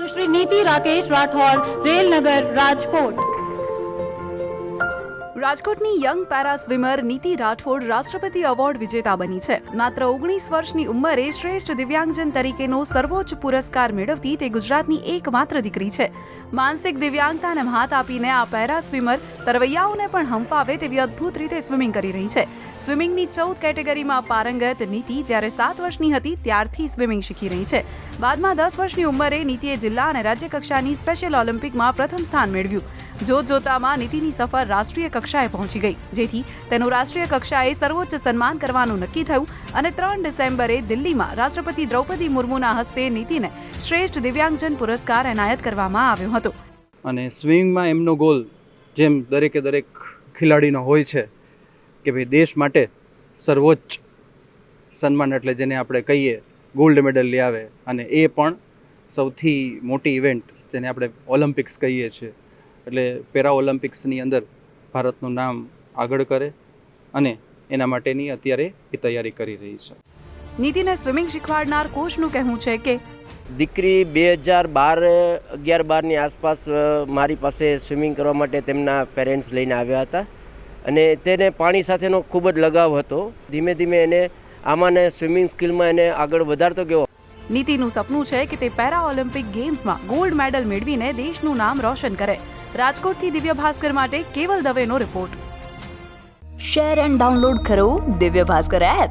સુશ્રી નીતિ રાકેશ રાઠોડ રેલનગર રાજકોટ. રાજકોટની young para swimmer નીતિ રાઠોડ રાષ્ટ્રપતિ એવોર્ડ વિજેતા બની છે. માત્ર ઓગણીસ વર્ષની ઉંમરે શ્રેષ્ઠ દિવ્યાંગજન તરીકેનો સર્વોચ્ચ પુરસ્કાર મેળવતી તે ગુજરાતની એકમાત્ર દીકરી છે. માનસિક દિવ્યાંગતાને હાથ આપીને આ પેરા સ્વિમર તરવૈયાઓને પણ હંફાવે તેવી અદ્ભુત રીતે સ્વિમિંગ કરી રહી છે. સ્વિમિંગની ચૌદ કેટેગરીમાં પારંગત નીતિ જ્યારે સાત વર્ષની હતી ત્યારથી સ્વિમિંગ શીખી રહી છે. બાદમાં દસ વર્ષની ઉંમરે નીતિએ જિલ્લા અને રાજ્ય કક્ષાની સ્પેશિયલ ઓલિમ્પિકમાં પ્રથમ સ્થાન મેળવ્યું. જોત જોતામાં નીતિની સફર રાષ્ટ્રીય કક્ષાએ પહોંચી ગઈ. જેથી તેનું રાષ્ટ્રીય કક્ષાએ સર્વોચ્ચ સન્માન કરવાનું નક્કી થયું અને ત્રણ ડિસેમ્બરે દિલ્હીમાં રાષ્ટ્રપતિ દ્રૌપદી મુર્મુના હસ્તે નીતિને શ્રેષ્ઠ દિવ્યાંગજન પુરસ્કાર એનાયત કરવામાં આવ્યો હતો. અને સ્વિમિંગમાં એમનો ગોલ જેમ દરેકે દરેક ખેલાડીનો હોય છે કે ભાઈ દેશ માટે સર્વોચ્ચ સન્માન એટલે જેને આપણે કહીએ ગોલ્ડ મેડલ લઈ આવે. અને એ પણ સૌથી મોટી ઇવેન્ટ જેને આપણે ઓલિમ્પિક્સ કહીએ છીએ. એટલે પેરા ઓલિમ્પિક્સની અંદર ભારતનું નામ આગળ કરે અને એના માટેની અત્યારે એ તૈયારી કરી રહી છે. નીતિને સ્વિમિંગ શીખવાડનાર કોચનું કહેવું છે કે દીકરી બે હજાર બાર અગિયાર બારની આસપાસ મારી પાસે સ્વિમિંગ કરવા માટે તેમના પેરેન્ટ્સ લઈને આવ્યા હતા. અને તેને પાણી સાથેનો ખૂબ જ લગાવ હતો. ધીમે ધીમે એને આમાં સ્વિમિંગ સ્કિલમાં એને આગળ વધારતો ગયો. નીતિનું સપનું છે કે તે પેરા ઓલિમ્પિક ગેમ્સમાં ગોલ્ડ મેડલ મેળવીને દેશનું નામ રોશન કરે. રાજકોટથી દિવ્ય ભાસ્કર માટે કેવલ દવેનો રિપોર્ટ. શેર એન્ડ ડાઉનલોડ કરો દિવ્ય ભાસ્કર એપ.